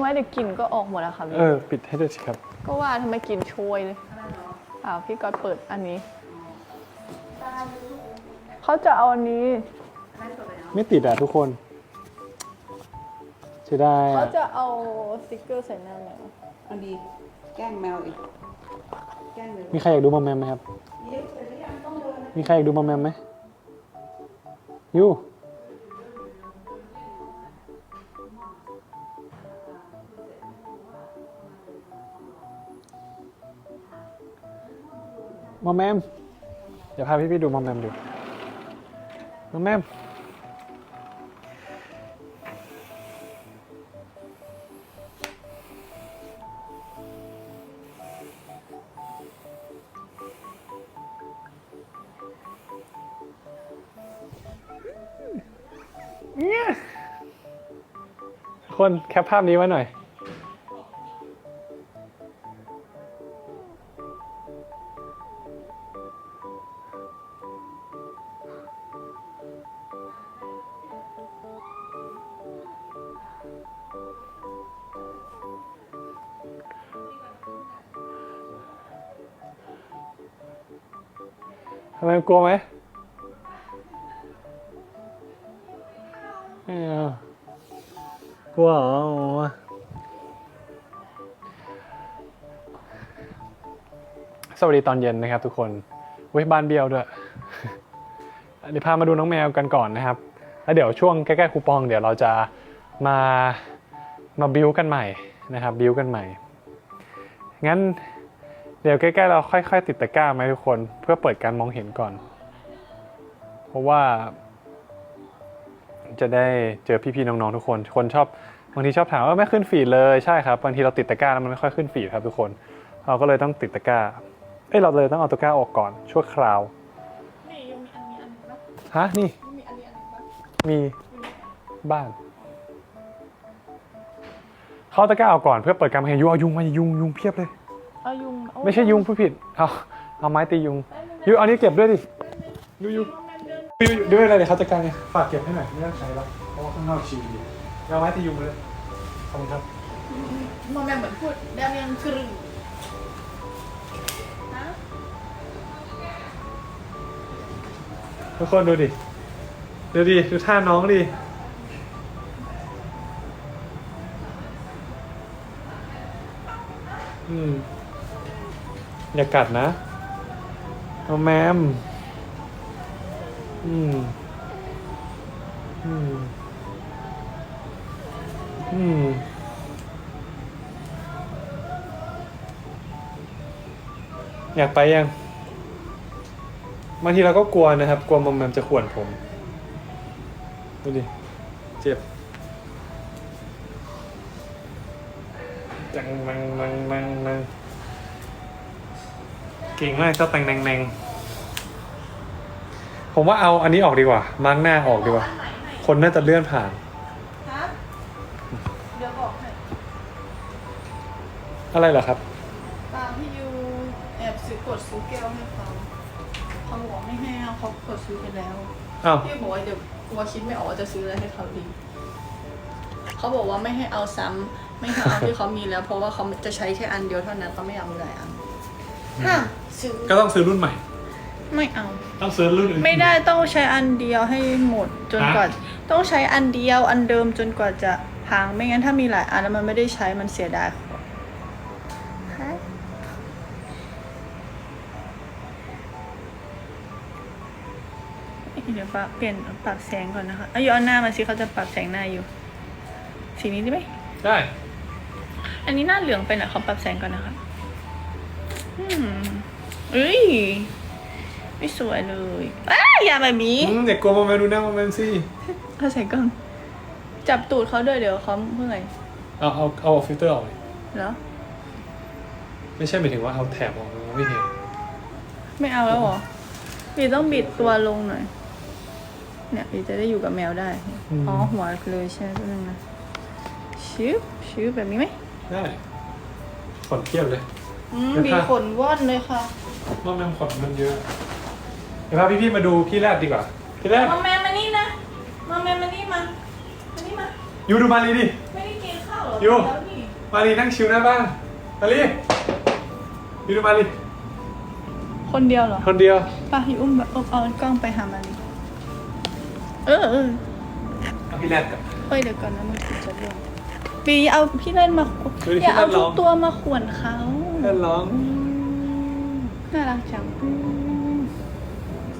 ไว้เดี๋ยวกลิ่นก็ออกหมดแล้วค่ะพี่เออ ปิดให้ด้วยสิครับ ก็ว่าทำไมกลิ่นโชยเลยอ้าวพี่ก๊อตเปิดอันนี้ เขาจะเอาอันนี้ ไม่ติดอะทุกคนเสียดายเขาอะจะเอาสติกเกอร์ใส่หน้าแมวเอาดีแกล้งแมวอีก แกล้งเลยมีใครอยากดูมาแมมไหมครับ มีใครอยากดูมาแมมไหมยู มาแมม เดี๋ยวพาพี่พี่ๆดูมาแมมดูมาแมม เนี่ย คนแคปภาพนี้ไว้หน่อย กลัวไหมไม่เอากลัวเหรอโอ้สวัสดีตอนเย็นนะครับทุกคนเว้ยบ้านเบี้ยวด้วยเดี๋ยวพามาดูน้องแมวกันก่อนนะครับ แล้วเดี๋ยวช่วงใกล้ๆคูปอง เดี๋ยวเราจะมามาบิวกันใหม่นะครับบิวกันใหม่ งั้น เดี๋ยวใกล้ๆเราค่อย ๆ ติดตะกร้าไหมทุกคนเพื่อเปิดการมองเห็นก่อน เพราะว่า จะได้เจอพี่ๆน้องๆทุกคน คนชอบบางทีชอบถามว่าไม่ขึ้นฟีดเลยใช่ครับบางทีเราติดตะกร้าแล้วมันไม่ค่อยขึ้นฟีดครับทุกคน เราก็เลยต้องติดตะกร้าเอ้ยเราเลยต้องเอาตะกร้าออกก่อนชั่วคราวนี่ยังมีอันนี้อันนึงปะฮะนี่มีอันนี้อันนึงปะมีบ้านเข้าตะกร้าออกก่อนเพื่อเปิดการมองเห็นยุงเอายุงมายุงยุงเพียบเลย เอายุงเอาไม่ใช่ยุงผู้ผิด เอาเอาไม้ตียุงยุงเอานี้เก็บด้วยดิยุงยุงยุงด้วยอะไรเดี๋ยวเขาจัดการไงฝากเก็บให้หน่อยไม่ต้องใช้แล้วเพราะว่าข้างนอกชิวดีเอาไม้ตียุงมาเลยขอบคุณครับมอแมมเหมือนพูดแดมยังกรึงฮะทุกคนดูดิ ดูดิ ดูท่าน้องดิอืม อย่ากัดนะเอาแมม อืม อืม อืม อยากไปยัง บางทีเราก็กลัวนะครับ กลัวมอมแมมจะข่วนผม ดูดิ เจ็บจังมังมังมังมัง เก่งมากเจ้าแตงแนงแนงผมว่าเอาอันนี้ออกดีกว่ามาร์กหน้าออกดีกว่า คนน่าจะเลื่อนผ่านฮะเดี๋ยวบอกให้อะไรเหรอครับ ตามที่ยูแอบซื้อกดซื้อแก้วให้เขาเขาบอกไม่ให้เอาเขากดซื้อไปแล้วอ้าวพี่บอกว่าเดี๋ยวกลัวคิดไม่ออกว่าจะซื้ออะไรให้เขาดีเขาบอกว่าไม่ให้เอาซ้ำไม่ให้เอาที่เขามีแล้ว เพราะว่าเขาจะใช้แค่อันเดียวเท่านั้นเขาไม่อยากมีหลายอัน ห้ามซื้อก็ต้องซื้อรุ่นใหม่ ไม่เอา ต้องซื้อรุ่นอื่น ไม่ได้ต้องใช้อันเดียวให้หมดจนกว่าต้องใช้อันเดียวอันเดิมจนกว่าจะพังไม่งั้นถ้ามีหลายอันแล้วมันไม่ได้ใช้มันเสียดายของฮะเดี๋ยวปะเปลี่ยนปรับแสงก่อนนะคะเอาอยู่เอาหน้ามาสิเขาจะปรับแสงหน้าอยู่ สีนี้ได้ไหม ได้ อันนี้หน้าเหลืองไปหน่อยเขาปรับแสงก่อนนะคะอืม เอ้ย ไม่สวยเลยอ้าอย่าแบบนี้ อืมเด็กกลัวมอมแมมดูหน้ามอมแมมสิเขาใส่กล้อง จับตูดเขาด้วยเดี๋ยวเขาเมื่อยเอาเอาเอาฟิลเตอร์ออกเลยเหรอ ไม่ใช่หมายถึงว่าเอาแถบออกมันไม่เห็นไม่เอาแล้วเหรอบีต้องบิดตัวลงหน่อย เนี่ยบีจะได้อยู่กับแมวได้ อ๋อหัวเลยใช่ไหมแป๊บนึงนะชิวชิวแบบนี้ไหมได้ขนเทียบเลย อืมเดี๋ยวบีค่ะขนว่อนเลยค่ะมอมแมมขนมันเยอะ เดี๋ยวพาพี่ๆมาดูพี่แรดดีกว่า พี่แรดมาแมมานี่นะมาแมมานี่มามานี่มายูดูมาลีดิ ไม่ได้กินข้าวเหรออยู่แล้วนี่มารีนั่งชิวหน้าบ้านมารีนี่ดูมารีคนเดียวเหรอคนเดียวไป่ะยูอุ้มแบบเอาเอากล้องไปหามันเออเออเอาพี่แรดกับเฮ้ยเดี๋ยวก่อนนะมันติดจะร่วงปีเอาพี่เล่นมาดูดิอย่าเอาพี่เล่นร้ทุอกงตัวมาข่วนเขา แรดร้องน่ารักจัง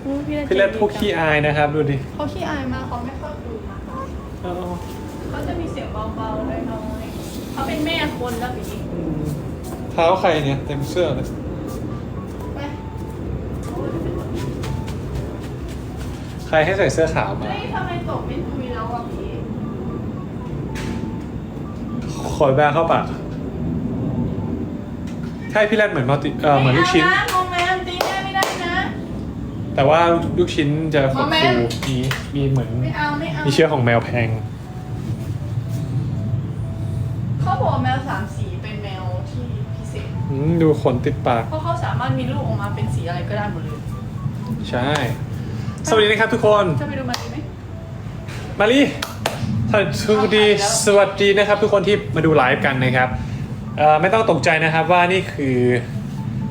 อู้พี่เล่นพี่แรดใจพวกขี้อายนะครับ ดูดิเขาขี้อายมากเขาไม่ค่อยดูนะคะเอาเขาจะมีเสียงเบาๆน้อยๆเขาเป็นแม่คนแล้วปีอืมเท้าใครเนี่ยเต็มเสื้อเลยไปใครให้ใส่เสื้อขาวมา เฮ้ยทำไมตกเป็นทุยแล้วอะพี่ ขอยแบร์เข้าปาก ใช่พี่แรดเหมือนมัลติเอ่อเหมือนลูกชิ้นไม่เอานะโมแมนตีแม่ไม่ได้นะ แต่ว่าลูกชิ้นจะฟูโมเมนต์ๆมีมีเหมือน ไม่เอาไม่เอามีเชื้อของแมวแพง เขาบอกว่าแมวสามสีเป็นแมวที่พิเศษ อืมดูขนติดปาก เพราะเขาสามารถมีลูกออกมาเป็นสีอะไรก็ได้หมดเลย ใช่ สวัสดีนะครับทุกคน จะไปดูมันดีไหม มาลีสวัสดีสวัสดีนะครับทุกคนที่มาดูไลฟ์กันนะครับ เอ่อไม่ต้องตกใจนะครับว่านี่คือ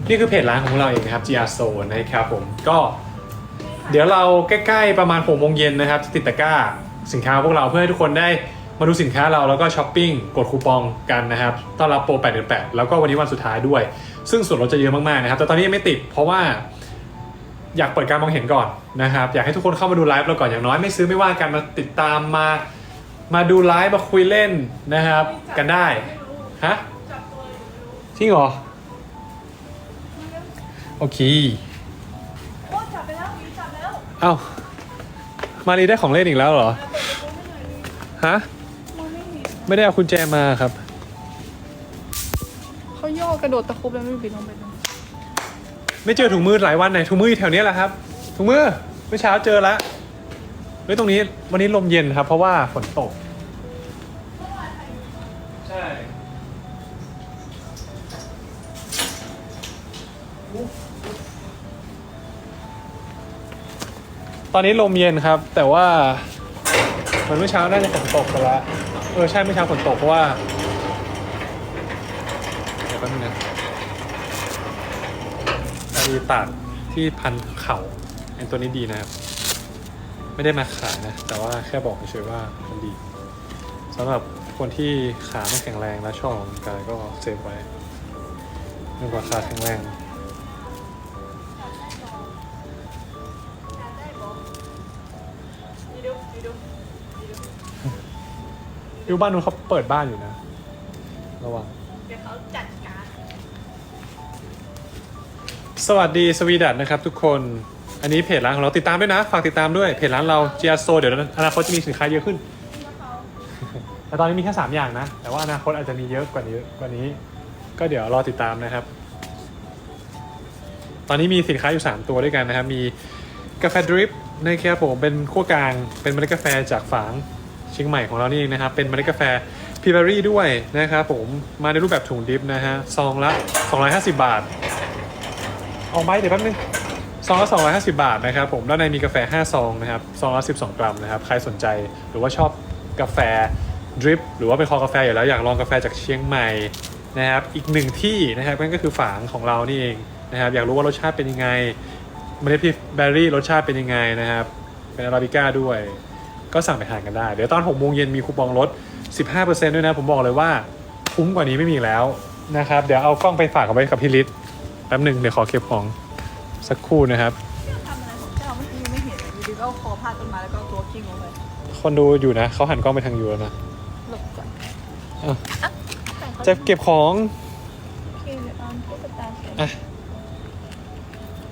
นี่คือเพจร้านของเราเองนะครับ GR Zone นะครับผมก็ เดี๋ยวเราใกล้ๆประมาณ6โมงเย็นนะครับจะติดตะกร้าสินค้าพวกเราเพื่อให้ทุกคนได้มาดูสินค้าเราแล้วก็ช้อปปิ้งกดคูปองกันนะครับต้อนรับโปร8เดือน8แล้วก็วันนี้วันสุดท้ายด้วย ซึ่งส่วนลดจะเยอะมากๆนะครับ แต่ตอนนี้ยังไม่ติดเพราะว่า อยากเปิดการมองเห็นก่อนนะครับ อยากให้ทุกคนเข้ามาดูไลฟ์เราก่อนอย่างน้อยไม่ซื้อไม่ว่ากันมาติดตามมา มาดูไลฟ์มาคุยเล่นนะครับ กันได้ฮะ จริงเหรอ โอเคโอ้จับไปแล้วจับแล้วเอ้ามารีได้ของเล่นอีกแล้วเหรอเปิดประตูให้หน่อยดิฮะ มองไม่เห็นไม่ได้เอากุญแจมาครับ เขาโยกกระโดดตะคุบแล้วไม่บินลงไปเลยไม่เจอถุงมือหลายวันไหนถุงมืออยู่แถวนี้แหละครับถุงมือเมื่อเช้าเจอแล้วเฮ้ยตรงนี้วันนี้ลมเย็นครับ เพราะว่าฝนตก ตอนนี้ลมเย็นครับ แต่ว่าเหมือนเมื่อเช้าน่าจะฝนตกไปแล้วเออใช่เมื่อเช้าฝนตกเพราะว่าเดี๋ยวแป๊บนึงนะอดีตากที่พันเข่าไอ้ตัวนี้ดีนะครับ ไม่ได้มาขายนะ แต่ว่าแค่บอกเฉยๆว่ามันดีสำหรับคนที่ขาไม่แข็งแรงและชอบออกกำลังกายก็เซฟไว้ดีกว่าขาแข็งแรง ดูบ้านนู้นเขาเปิดบ้านอยู่นะ ระวัง เดี๋ยวเขาจัดการสวัสดีสวีดัตนะครับทุกคน อันนี้เพจร้านของเราติดตามด้วยนะ ฝากติดตามด้วยเพจร้านเรา g r s o เดี๋ยวอนาคตจะมีสินค้าเยอะขึ้น แต่ตอนนี้มีแค่3อย่างนะ แต่ว่าอนาคตอาจจะมีเยอะกว่านี้กว่านี้ ก็เดี๋ยวรอติดตามนะครับ ตอนนี้มีสินค้าอยู่ 3 ตัวด้วยกันนะครับ มีกาแฟดริปนะครับผมเป็นขั้วกลางเป็นเมล็ดกาแฟจากฝาง เชียงใหม่ของเรานี่เองนะครับ เป็นเมล็ดกาแฟพีเบอรี่ด้วยนะครับผมมาในรูปแบบถุงดิฟนะฮะซองละ 250 บาทออกไหมเดี๋ยวแป๊บนึงซองละ 250 บาทนะครับผมด้านในมีกาแฟ 5 ซองนะครับซองละ 12 กรัมนะครับ ใครสนใจหรือว่าชอบกาแฟดริปหรือว่าเป็นคอกาแฟอยู่แล้วอยากลองกาแฟจากเชียงใหม่นะครับอีกหนึ่งที่นะครับนั่นก็คือฝางของเรานี่เองนะครับอยากรู้ว่ารสชาติเป็นยังไงเมล็ดพีเบอร์รี่รสชาติเป็นยังไงนะครับเป็นอาราบิก้าด้วย ก็สั่งไปทานกันได้ เดี๋ยวตอน6โมงเย็นมีคูปองลด 15%ด้วยนะ ผมบอกเลยว่าคุ้มกว่านี้ไม่มีแล้วนะครับ เดี๋ยวเอากล้องไปฝากเอาไว้กับพี่ฤทธิ์แป๊บหนึ่งเดี๋ยวขอเก็บของสักครู่นะครับ ทำอะไรของเจ้าเมื่อกี้ไม่เห็นเลยอยู่ดีก็เอาคอพาดต้นไม้แล้วก็เอาตัวกิ้งลงไปคนดูอยู่นะเขาหันกล้องไปทางยูแล้วนะหลบก่อนอะแต่เขาจะเก็บของโอเคเดี๋ยวตอนตุ๊กตาเสร็จอะ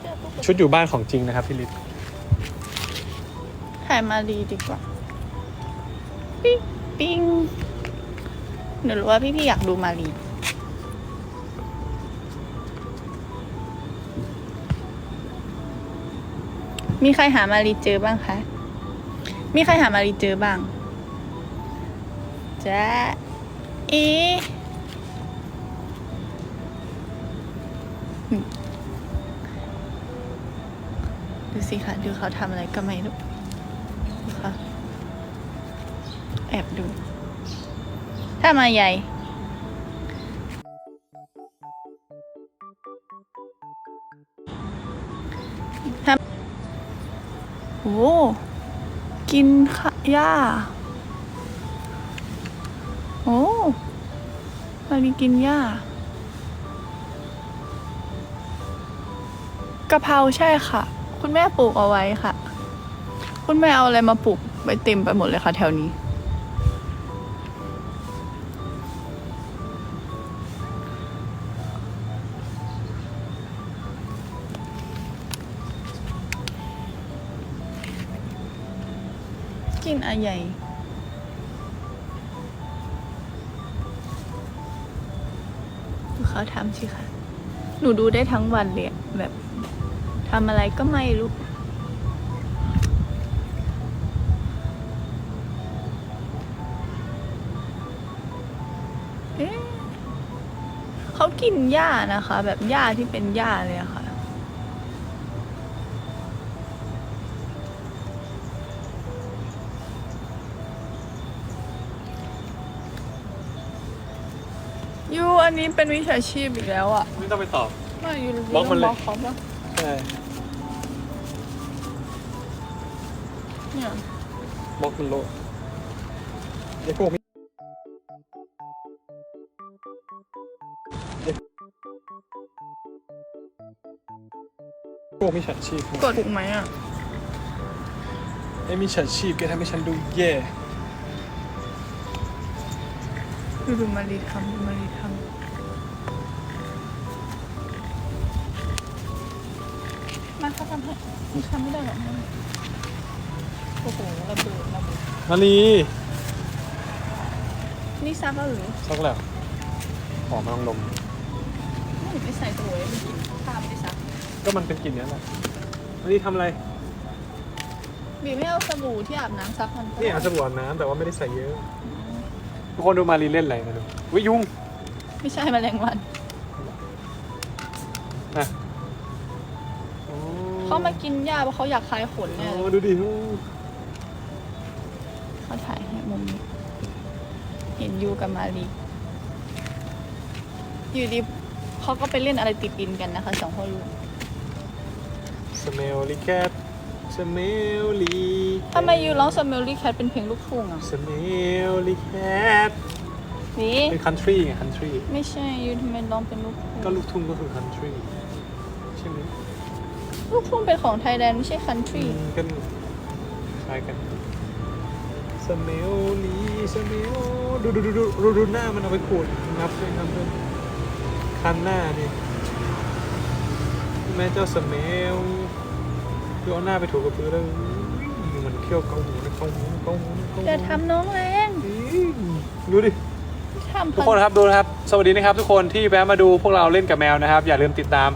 เจอตุ๊กตาชุดอยู่บ้านของจริงนะครับพี่ฤทธิ์ ถ่ายมาดีดีกว่า ปิ๊งปิ๊งหนูรู้ว่าพี่ๆอยากดูมารีมีใครหามารีเจอบ้างคะ มีใครหามารีเจอบ้างจ้าเออืมดูสิคะดูเขาทำอะไรก็ไม่รู้ แอบดู ถ้ามาใหญ่ถ้าโอ้กินขยะโอ้มันมีกินหญ้ากะเพราใช่ค่ะ คุณแม่ปลูกเอาไว้ค่ะ คุณแม่เอาอะไรมาปลูกไว้เต็มไปหมดเลยค่ะแถวนี้ กินอะไรดูเขาทำสิคะ หนูดูได้ทั้งวันเลยอะแบบทำอะไรก็ไม่รู้เอ๊ะเขากินหญ้านะคะ แบบหญ้าที่เป็นหญ้าเลยอะค่ะ อันนี้เป็นวิชาชีพอีกแล้วอะไม่ต้องไปตอบ ไม่ยูบล็อกมันเลยบล็อกเขาปะใช่เนี่ยบล็อกมันโลไอ้พวกมิพวกมิจฉาชีพกดถูกไหมอะไอ้มิจฉาชีพแกทำให้ฉันดูแย่ ดูดูมารีทำดูมารีทำำให้ทำไม่ได้หรอกโอ้โหระเบิดระเบิดมาลีนี่ซักแล้วหรือซักแล้วหอมมาลองดม ไม่ไม่ใส่ตัวเลยไม่กินข้าวไม่ได้ซักก็มันเป็นกลิ่นเนี้ยแหละมาลีทำอะไร บีไม่เอาสบู่ที่อาบน้ำซักมันก็นี่อาสบู่อาบน้ำแต่ว่าไม่ได้ใส่เยอะ ทุกคนดูมารีเล่นอะไรมาดูวิยุง ไม่ใช่แมลงวัน เขามากินหญ้าเพราะเขาอยากคลายขนโอ้เนี่ยโอ้ดูดิเขาถ่ายให้มุมนี้เห็นยูกับมารีอยู่ดีเขาก็ไปเล่นอะไรติดดินกันนะคะสองพ่อลูกสเมลลี่แคทสเมลลี่ทำไมยูร้อง Smelly Cat เป็นเพลงลูกทุ่งอะสเมลลี่แคทนี่เป็นคันทรีไงคันทรีไม่ใช่ยูทำไมร้องเป็นลูกทุ่งก็ลูกทุ่งก็คือคันทรีใช่ไหม ลูกทุ่งเป็นของไทยแลนด์ไม่ใช่ country อืมก็คล้ายกันสเมลลี่สเมลดูดูดูดูดูดูหน้ามันเอาไปขูดนับด้วยนับด้วยคันหน้านี่แม่เจ้าสเมลดูเอาหน้าไปถูกับพื้นแล้วอุ้ยมันเคี้ยวเกาหูนะเกาหูเกาหูเกาหูอย่าทำน้องแรงจริงดูดิทำทุกคนครับดูนะครับ สวัสดีนะครับทุกคนที่แวะมาดูพวกเราเล่นกับแมวนะครับ อย่าลืมติดตาม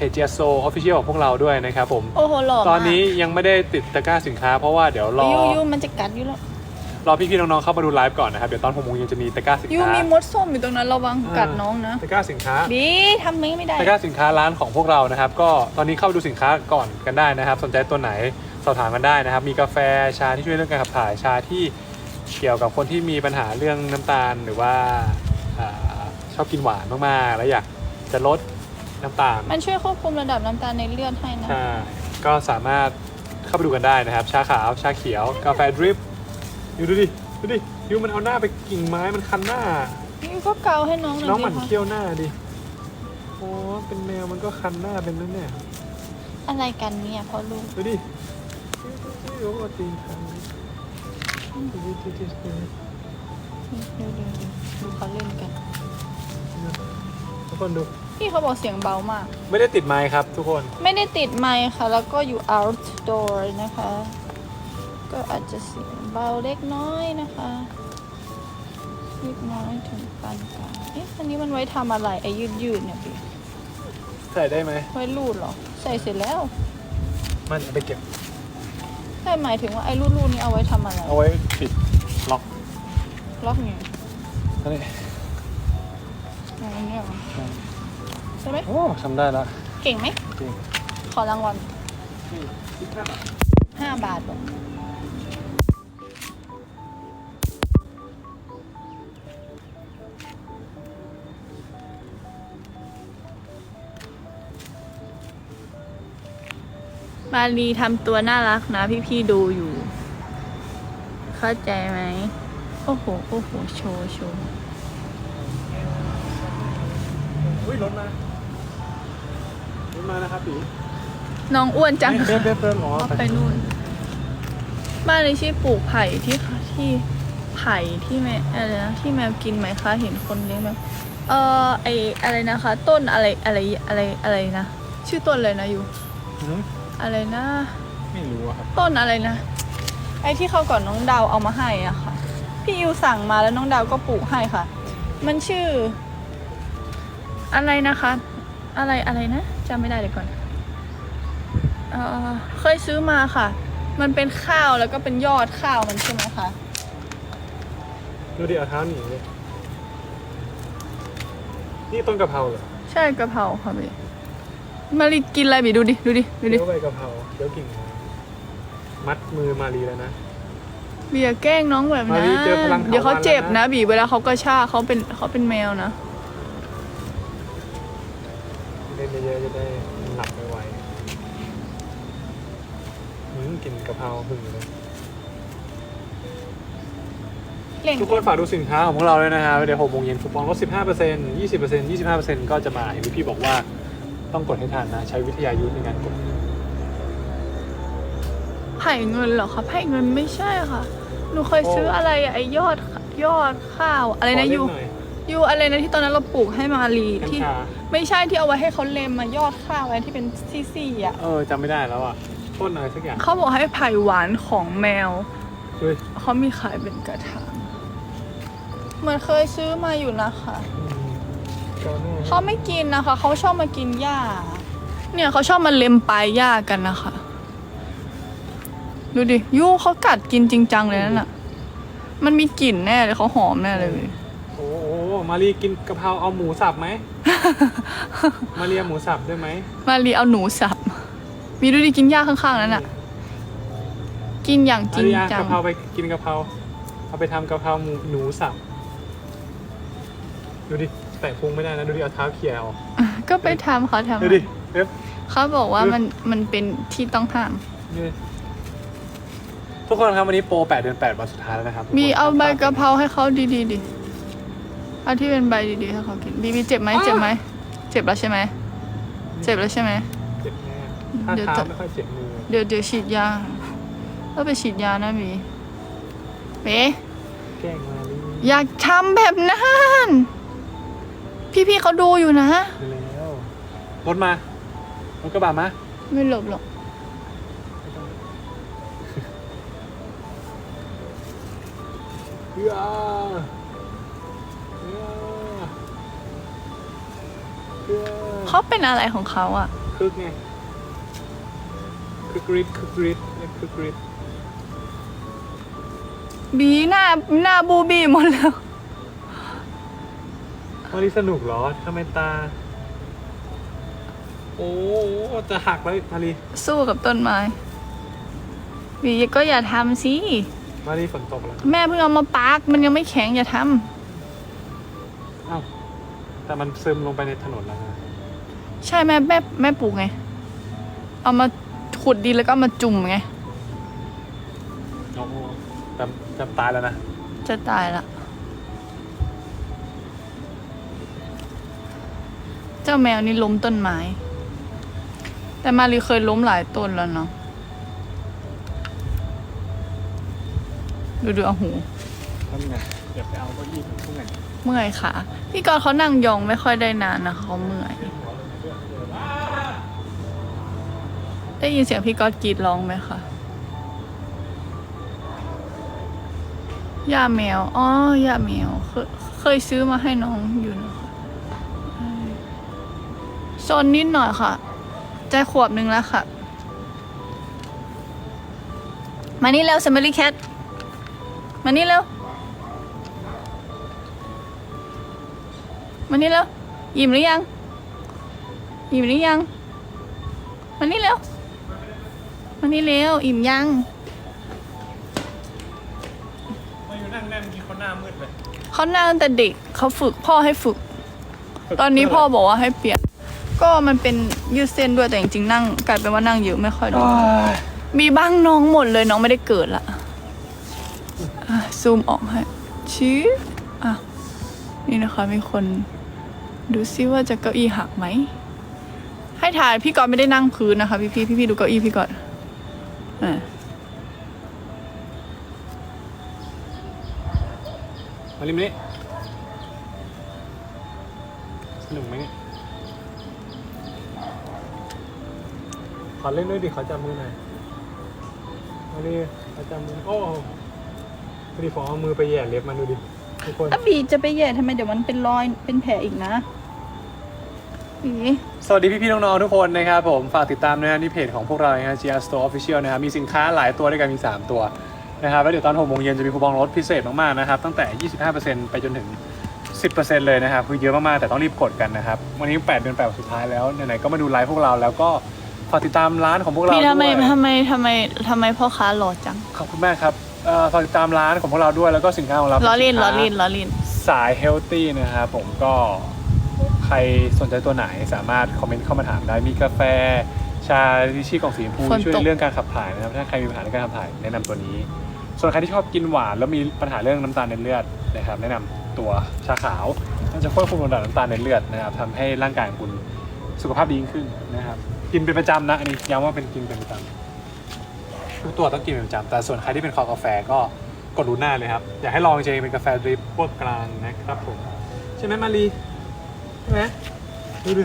เพจเจโซออฟฟิเชียลของพวกเราด้วยนะครับผม โอ้โหหล่อมากตอนนี้ยังไม่ได้ติดตะกร้าสินค้าเพราะว่าเดี๋ยวรอ ยูยูมันจะกัดยูแล้วรอพี่ๆน้องๆเข้ามาดูไลฟ์ก่อนนะครับ เดี๋ยวตอนหกโมงเย็นจะมีตะกร้าสินยูค้ามีมดส้มอยู่ตรงนั้นระวังกัดน้องนะตะกร้าสินค้า ดีทำไม่ไม่ได้ตะกร้าสินค้าร้านของพวกเรานะครับ ก็ตอนนี้เข้าไปดูสินค้าก่อนกันได้นะครับ สนใจตัวไหนสอบถามกันได้นะครับ มีกาแฟชาที่ช่วยเรื่องการขับถ่ายชาที่เกี่ยวกับคนที่มีปัญหาเรื่องน้ำตาลหรือว่าอ่าชอบกินหวานมากๆ แล้วอยากจะลด น้ำตาลมันช่วยควบคุมระดับน้ำตาลในเลือดให้นะ ใช่ก็สามารถเข้าไปดูกันได้นะครับ ชาขาว ชาเขียว กาแฟดริปยูดูดิ ดูดิยูมันเอาหน้าไปกิ่งไม้มันคันหน้ายูก็เกาให้น้องหน่อยน้องสิหมันคะเคี้ยวหน้าดิ โอ้เป็นแมวมันก็คันหน้าเป็นนั่นเนี่ย อะไรกันเนี่ยพ่อลูก ดูดิโอ้โหตีนคันดูดิดูดิดูดิดูดูดูดูเขาเล่นกันทุกคนดู พี่เขาบอกเสียงเบามาก ไม่ได้ติดไมค์ครับทุกคน ไม่ได้ติดไมค์ค่ะ แล้วก็อยู่ outdoor นะคะ ก็อาจจะเสียงเบาเล็กน้อยนะคะเล็กน้อยถึงปานกลางเอ๊ะอันนี้มันไว้ทำอะไรไอ้ยืดยืดๆเนี่ยพี่ใส่ได้ไหม ไว้รูดเหรอ ใส่เสร็จแล้วมันเอาไปเก็บ ใช่หมายถึงว่าไอ้รูดรูดๆนี้เอาไว้ทำอะไรเอาไว้ปิดล็อกล็อกไงอันนี้อ๋ออันนี้เหรอ ใช่ ไหมโอ้ทำได้แล้วเก่งไหมจริงขอรางวัลนี่สิบห้าบาทห้าบาทบอกมารีทำตัวน่ารักนะ พี่ๆดูอยู่ เข้าใจไหม โอ้โห โอ้โห โชว์โชว์อุ้ยรถมารถ มานะครับปีน้องอ้วนจังเป๊ะเป๊ะเป๊ะอ๋อเอาไปไปนู่น บ้านในชื่อปลูกไผ่ที่ที่ไผ่ที่แม่อะไรนะที่แมวกินไหมคะเห็นคนเลี้ยงแมวเอ่อไออะไรนะคะ ต้นอะไรอะไรอะไรอะไรนะชื่อต้นเลยนะอยู่ หืมอะไรนะ ไม่รู้อะครับต้นอะไรนะ ไอที่เขาวก่อนน้องดาวเอามาให้อะค่ะ พี่อิวสั่งมาแล้วน้องดาวก็ปลูกให้ค่ะ มันชื่อ อะไรนะคะ อะไรอะไรนะ จำไม่ได้เลยก่อนเออเคยซื้อมาค่ะ มันเป็นข้าวแล้วก็เป็นยอดข้าวมันใช่ไหมคะดูดิเอาเท้าหนีเลยนี่ต้นกะเพราเหรอใช่กะเพราค่ะพี่มารีกินอะไรบีดูดิดูดิดูดิเดี๋ยวใบกะเพราเดี๋ยวกิ่งไม้มัดมือมารีแล้วนะเบียร์แกล้งน้องแบบนั้มานรีเจอพลังเถาวัลย์เดี๋ยวเขาเจ็บแล้วนะนะบีเวลาเขาก็ชากเขาเป็นเขาเป็นแมวนะ จะได้หลับไวๆหืมกลิ่นกะเพราหึงเลยเล่นทุกคนฝากดูสินค้าของพวกเราด้วยนะครับเดี๋ยวหกโมงเย็นคูปองลด15% 20% 25%ก็จะมาเห็นพี่บอกว่าต้องกดให้ทันนะ ใช้วิทยายุทธในการกด ไผ่เงินเหรอคะไผ่เงินไม่ใช่ค่ะ หนูเคยโอ้ซื้ออะไรอะไอยอดยอดข้าว อะไรนะขยูเล่หน่อย ยูอะไรนะที่ตอนนั้นเราปลูกให้มารีกัญที่ชา ไม่ใช่ที่เอาไว้ให้เขาเลมมายอดข้าวไว้ที่เป็นซี่ๆอะเออจำไม่ได้แล้วอะต้นอะไรสักอย่างเขาบอกให้ไผ่หวานของแมว เฮ้ยเขามีขายเป็นกระถางเหมือนเคยซื้อมาอยู่นะคะอืมเจ้าแม่เขาไม่กินนะคะ เขาชอบมากินหญ้า เนี่ยเขาชอบมาเล็มปลายหญ้ากันนะคะ ดูดิยูเขากัดกินจริงจังเลยนั่นน่ะ มันมีกลิ่นแน่เลยเขาหอมแน่เลยโอ้โห มารีกินกะเพราเอาหมูสับไหม มารีเอาหมูสับด้วยไหม มารีเอาหนูสับ มีดูดิกินหญ้าข้างๆนั่นน่ะ กินอย่างจมาริงรีเอาจัง กะเพราไปกินกะเพราเอาไปทำกะเพราหมูหนูสับ ดูดิแตะพุงไม่ได้นะ ดูดิเอาเท้าเขี่ยเอาก็ไปทำเขาทำดูดิเอ๊ะเขาบอกว่าดูมันมันเป็นที่ต้องห้ามนี่ทุกคนครับวันนี้โปร 8 เดือน 8 วันสุดท้ายแล้วนะครับมีเอาใบกะเพเพราให้เขาดีๆดิ เอาที่เป็นใบดีๆให้เขากินบีบีเจ็บไหมเจ็บไหมเจ็บแล้วใช่ไหมเจ็บแล้วใช่ไหมเจ็บแน่ถ้าเดี๋ยวเท้าจะไม่ค่อยเจ็บมือเดี๋ยวเดี๋ยวฉีดยาต้องไปฉีดยานะบีเบ๊แกล้งมารีอยากทำแบบนั้นพี่ๆเขาดูอยู่นะไปแล้วรถมารถกระบะมาไม่หลบหรอกเฮือ เฮือเขาเป็นอะไรของเขาอะ คึกไง คึกกริดคึกกริดเรียกคึกกริดบีหน้าหน้าบูบีหมดแล้ว วันนี้สนุกเหรอทำไมตา โอ้จะหักแล้วมารีสู้กับต้นไม้บีก็อย่าทำสิ มารีฝนตกแล้ว แม่เพิ่งเอามาปาร์กมันยังไม่แข็งอย่าทอ้าว แต่มันซึมลงไปในถนนแล้วนะำใช่แม่แม่แม่ปลูกไง เอามาขุดดินแล้วก็เอามาจุ่มไง โอ้โหจำจำตายแล้วนะจะตายละเจ้าแมวนี่ล้มต้นไม้ แต่มารีเคยล้มหลายต้นแล้วเนาะ ดูดูเอาหูทำไงเดี๋ยวไปเอาเก้าอี้ถึงตรงไหน เมื่อยขาพี่กรณ์เขานั่งยองไม่ค่อยได้นานนะเขาเมื่อย ได้ยินเสียงพี่กรณ์กรีดร้องไหมคะยาแมว อ๋อยาแมว เคยเคยซื้อมาให้น้องอยู่นะคะโซนนิดหน่อยค่ะ ใจขวบหนึ่งแล้วค่ะ มานี่แล้ว s ม m ลี่แคทมานี่แล้ว มานี่แล้วอิ่มหรือยังอิ่มหรือยังมานี่เร็วมานี่เร็วอิ่มยังมาอยู่นั่งแน่นกินคนหน้ามืดเลยเขานั่งตั้งแต่เด็กเขาฝึกพ่อให้ฝึก ตอนนี้พ่อบอกว่าให้เปลี่ยนก็มันเป็นยืดเส้นด้วยแต่จริงๆนั่งกลายเป็นว่านั่งเยอะไม่ค่อยได้มีบ้างน้องหมดเลยน้องไม่ได้เกิดละอะซูมออกให้ชี้อะนี่นะคะมีคน ดูซิว่าจะเก้าอี้หักไหม ให้ถ่ายพี่กอดไม่ได้นั่งพื้นนะคะ พี่พี่พี่พี่ดูเก้าอี้พี่กอดอะมาลิมนี่สนุกไหมเนี่ยขอเล่นด้วยดิขอจับมือหน่อยมาดิขอจับมือโอ้พอดีฟองเอามือไปแหย่เล็บมันดูดิทุกคนอะบีจะไปแย่ทำไมเดี๋ยวมันเป็นรอยเป็นแผลอีกนะ บีสวัสดีพี่ๆน้องๆทุกคนนะครับผมฝากติดตามนะฮะที่เพจของพวกเรานะฮะ GR Store Official นะครับมีสินค้าหลายตัวด้วยกันมี 3 ตัวนะครับแล้วเดี๋ยวตอน6โมงเย็นจะมีคูปองลดพิเศษมากๆนะครับตั้งแต่ 25%ไปจนถึง 10%เลยนะครับคือเยอะมากๆแต่ต้องรีบกดกันนะครับวันนี้ 8 เดือน8สุดท้ายแล้วไหนๆก็มาดูไลฟ์พวกเราแล้วก็ฝากติดตามร้านของพวกเราพี่ทำไมด้วยทำไมทำไมทำไมพ่อค้าหล่อจังขอบคุณมากครับเอ่อฝากติดตามร้านของพวกเราด้วยแล้วก็สินค้าของเราล้อเล่นป็ล้อสิค้าเล่นล้อเล่น สายเฮลตี้นะครับผมก็ใครสนใจตัวไหนสามารถคอมเมนต์เข้ามาถามได้มีกาแฟ ชาลิชี่กล่องสีชมพูฝนตก ช่วยในเรื่องการขับถ่ายนะครับถ้าใครมีปัญหาเรื่องการขับถ่ายแนะนำตัวนี้ ส่วนใครที่ชอบกินหวานแล้วมีปัญหาเรื่องน้ำตาลในเลือดนะครับ แนะนำตัวชาขาวมันจะควบคุมระดับน้ำตาลในเลือดนะครับทำให้ร่างกายของคุณสุขภาพดียิ่งขึ้นนะครับ กินเป็นประจำนะอันนี้ย้ำว่าเป็นกินเป็นประจำทุกตัวต้องกินเป็นประจำแต่ส่วนใครที่เป็นคอกาแฟก็กดดูหน้าเลยครับอยากให้ลองจริงๆเป็นกาแฟดริปพวกกลางนะครับผม ใช่ไหมมารี ใช่ไหมดูดิ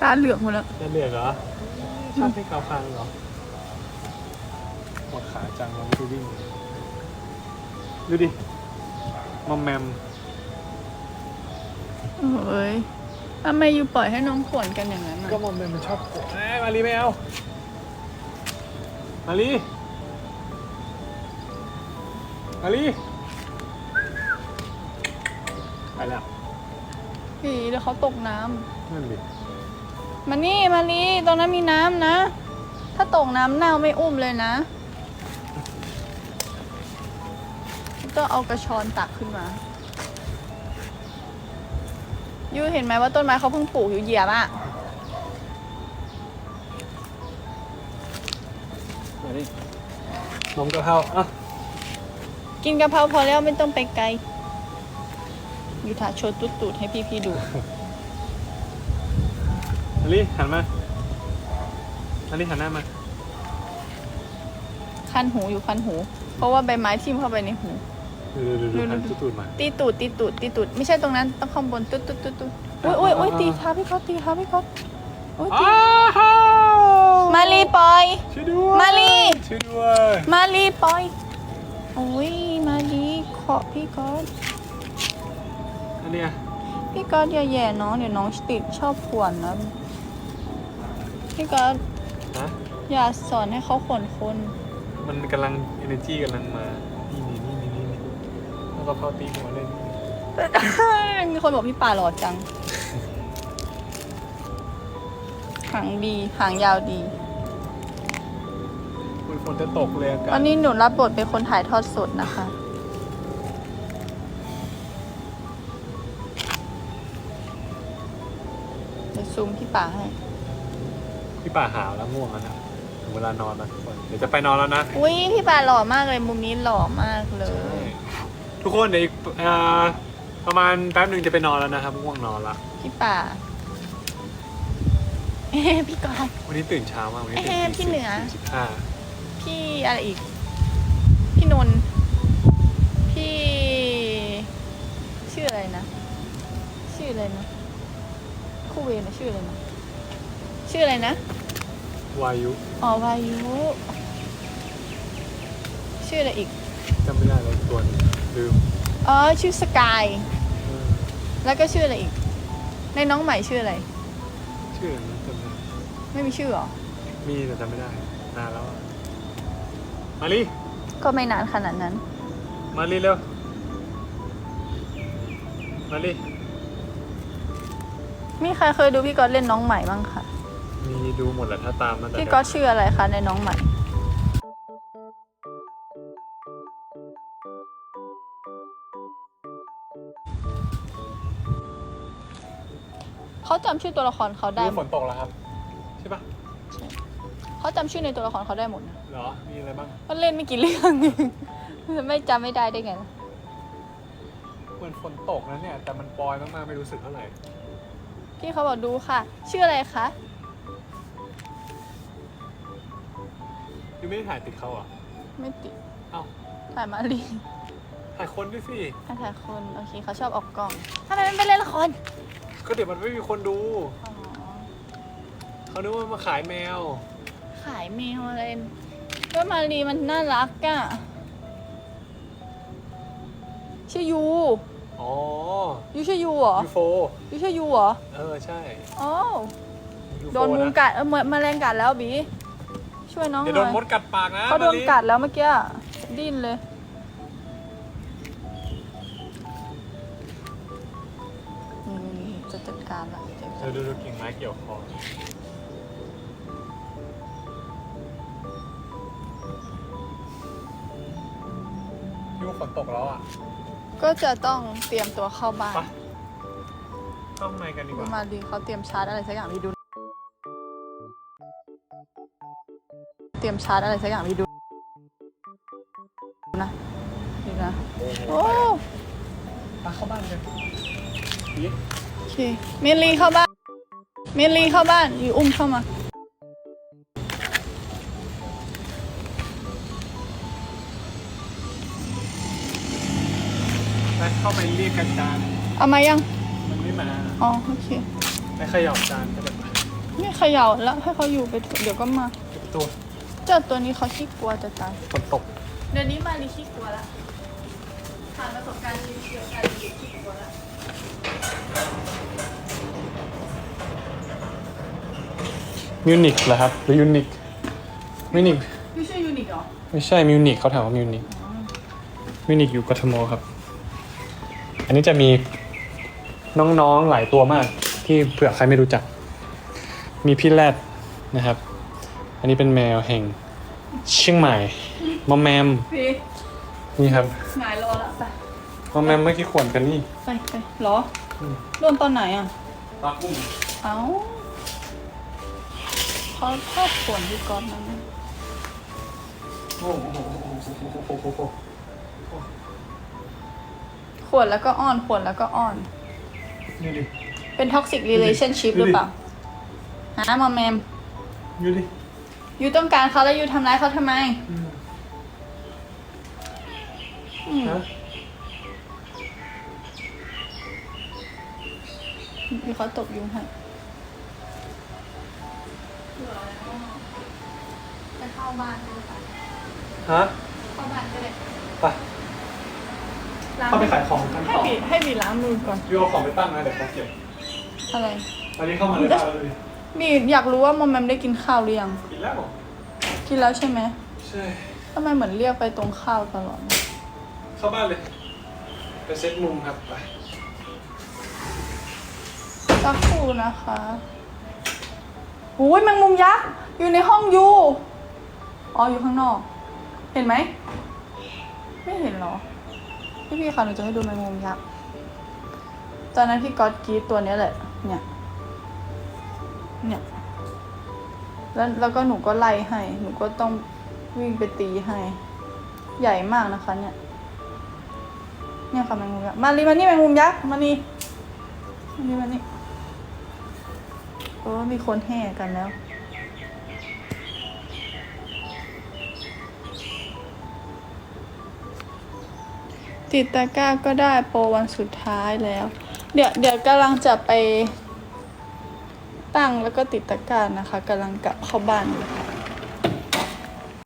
ตาเหลือกหมดแล้วจะเหลือกเหรอชอบให้เกาคางเหรอปวดขาจังเราไม่ได้วิ่งเลยดูดิมอมแมมเอ้ยทำไมอยู่ปล่อยให้น้องขวนกันอย่างนั้นก็อะมอมแมมมันชอบปวดเอ้ยมารีไม่เอามารีมารีไปแล้ว พี่เดี๋ยวเขาตกน้ำนั่นดิมานี่มาลีตรงนั้นมีน้ำนะ ถ้าตกน้ำเน่าไม่อุ้มเลยนะต้องเอากระชอนตักขึ้นมา ยูเห็นไหมว่าต้นไม้เขาเพิ่งปลูกอยู่เหยียบอะมาดินมกระเพราอะกินกะเพราพอแล้วไม่ต้องไปไกล ยูทาโชว์ตุ๊ดตูดให้พี่ๆดูมารีหันมามารีหันหน้ามาคันหูอยู่คันหู เพราะว่าใบไม้ทิ่มเข้าไปในหู ดูดูดูดูหันตูดๆมา ตีตูดตีตูดตีตูดไม่ใช่ตรงนั้นต้องข้างบนตุ๊ดตุ๊ดตุ๊ดตุ๊ดอุ้ยอุ้ยอุ้ยตีเท้าพี่เขาตีเท้าพี่เขาอุ้ยตีอ้าวมาลีปล่อย ช่วยด้วยมาลี ช่วยด้วย มาลีปล่อยโอ้ยมาลีขอพี่ก๊อตอัน เนี้ยพี่ก๊อตอย่าแย่น้องเดี๋ยวน้องติดชอบขวนนะ พี่ก๊อตฮะ อย่าสอนให้เขาขวนคนมันกำลัง energy กำลังมา นี่นี่นี่นี่นี่แล้วก็เข้าตีหัวเลยมีคนบอกพี่ป่าหล่อจัง หางดีหางยาวดี คุณฝนจะตกเลยอากาศวันนี้หนูรับบทเป็นคนถ่ายทอดสดนะคะ ซูมพี่ป่าให้ พี่ป่าหาวแล้วง่วงแล้วนะถึงเวลานอนแล้วทุกคน เดี๋ยวจะไปนอนแล้วนะอุ้ยพี่ป่าหล่อมากเลยมุมนี้หล่อมากเลยทุกคนเดี๋ยวอีกอ่าประมาณแป๊บหนึ่งจะไปนอนแล้วนะครับง่วงนอนละ พี่ป่าเอ๊ะพี่กอนวันนี้ตื่นเช้ามากวันนี้ตื่นเอ๊ะตีพี่เหนือ สิบห้าพี่อะไรอีก พี่นนท์พี่ ชื่ออะไรนะ ชื่ออะไรนะ คู่เวรนะชื่ออะไรนะชื่ออะไรนะวายุอ๋อวายุชื่ออะไรอีกจำไม่ได้แล้วตัวนี้ลืมอ๋อชื่อสกายเออแล้วก็ชื่ออะไรอีก ในน้องใหม่ชื่ออะไร ชื่ออะไรนะจำไม่ได้ไม่มีชื่อเหรอ มีแต่จำไม่ได้นานแล้วอะมาลีก็ไม่นานขนาดนั้น มาลีเร็วมาลี มีใครเคยดูพี่ก๊อตเล่นน้องใหม่บ้างคะมีดูหมดแหละถ้าตามมาแต่พี่ก๊อตชื่ออะไรคะในน้องใหม่ เขาจำชื่อตัวละครเขาได้ดูหมฝดนตกแล้วครับ ใช่ปะเขาจำชื่อในตัวละครเขาได้หมดนะเหรอ มีอะไรบ้างก็เล่นไม่กี่เรื่องจะไม่จำไม่ได้ได้ไงล่ะเหมือนฝนตกนะเนี่ย แต่มันปลอยมากๆไม่รู้สึกเท่าไหร่ พี่เขาบอกดูค่ะ ชื่ออะไรคะ ยูไม่ได้ถ่ายติดเขาเหรอะไม่ติดเอ้าถ่ายมาลีถ่ายคนด้วยสิ อะถ่ายคน โอเคเขาชอบออกกล้องทำไมไม่ไปเล่นละครก็เดี๋ยวมันไม่มีคนดู อ๋อเขานึกว่ามาขายแมว ขายแมวอะไรก็มาลีมันน่ารักอะชื่อยู อ๋อยูชื่อยูเหรอยูโฟยูชื่อยูเหรอเออใช่อ๋อยูโฟโดนมุงนะกัดเออเหมือนแมลงกัดแล้วบี ช่วยน้องหเดี๋ยวน่โดอนยมดกัดปากนะเขาโดนมะลิกัดแล้วเมื่อกี้อะดิ้นเลยอืมจะจัดการละเดี๋ยวเธอดูดูกิ่งไม้เกี่ยวคอยูฝนตกแล้วอะ ก็จะต้องเตรียมตัวเข้าบ้านไปเข้าข้างในกันดีกว่า มาดีเขาเตรียมชาร์จอะไรสักอย่างพี่ดู เตรียมชาร์จอะไรสักอย่างพี่ดูนะดูนะ โอ้ไปเข้าบ้านกันนี่โอเคเมนลีเข้าบ้าน เมนลีเข้าบ้านอยู่อุ้มเข้ามา ไปเข้าไปเรียกกันจานเอามายัง มันไม่มาอ๋อ โอเคไปเขย่าจานก็ได้ไปไม่เขย่าแล้วให้เขาอยู่ไปเถอะเดี๋ยวก็มา ปิดประตัวเจ้าตัวนี้เขาขี้กลัวจะตาย ฝนตก เดี๋ยวนี้มาลีขี้กลัวแล้วผ่านประสบการณ์ชีวิตเกี่ยวกับการขี้กลัวแล้วมิวนิกเหรอครับ หรือยูนิคมิวนิกยูชื่อยูนิคเหรอ ไม่ใช่มิวนิกเขาถามว่ามิวนิกมิวนิกอยู่กทมครับ อันนี้จะมีน้องๆหลายตัวมาก ที่เผื่อใครไม่รู้จัก มีพี่แรดนะครับ อันนี้เป็นแมวแห่งเชียงใหม่มอมแมมพี่นี่ครับหงายรอแล้วไปมอมแมมเมื่อกี้ขวนกันนี่ไปไปเหรอร่วมตอนไหนอะปลากุ้งเอ้าเขาชอบขวนพี่ก๊อตนะโอ้โหโอ้โหโอ้โหโอ้โห ขวนแล้วก็อ้อนขวนแล้วก็อ้อนนี่ดิ เป็น toxic relationship หรือเปล่าฮะมอมแมมดูดิยูต้องการเขาแล้วยูทำร้ายเขาทำไมอืมอืมฮะยูเขาตบยุงให้ไปเข้าบ้านเลยค่ะฮะเข้าบ้านก็เลยไป เข้าไปขายของกันให้ต่อบีให้บีล้างมือก่อน ยูเอาของไปตั้งนะเดี๋ยวเขาเก็บอะไร ตอนนี้เข้ามาเลยบ้านเลยบีอยากรู้ว่ามอมแมมได้กินข้าวหรือยัง กินแล้วกินแล้วใช่ไหมใช่ทำไมเหมือนเรียกไปตรงข้าวตลอด เข้าบ้านเลย ไปเซ็ตมุมครับไปสักครู่นะคะโอ้ยแมงมุมยักษ์อยู่ในห้องยู อ๋ออยู่ข้างนอก เห็นไหม ไม่เห็นเหรอ พี่พี่คะหนูจะให้ดูแมงมุมยักษ์ตอนนั้นพี่ก๊อตกรีดตัวนี้แหละ เนี่ย เนี่ย แล้วแล้วก็หนูก็ไล่ให้ หนูก็ต้องวิ่งไปตีให้ ใหญ่มากนะคะ เนี่ย เนี่ยค่ะแมงมุมยักษ์ มาลีมานี่แมงมุมยักษ์ มานี่มานี่มานี่โอ้มีคนแห่กันแล้ว ติดตะกร้าก็ได้โปรวันสุดท้ายแล้ว เดี๋ยวเดี๋ยวกำลังจะไปตั้งแล้วก็ติดตะกร้านะคะกำลังกลับเข้าบ้านอยู่ค่ะ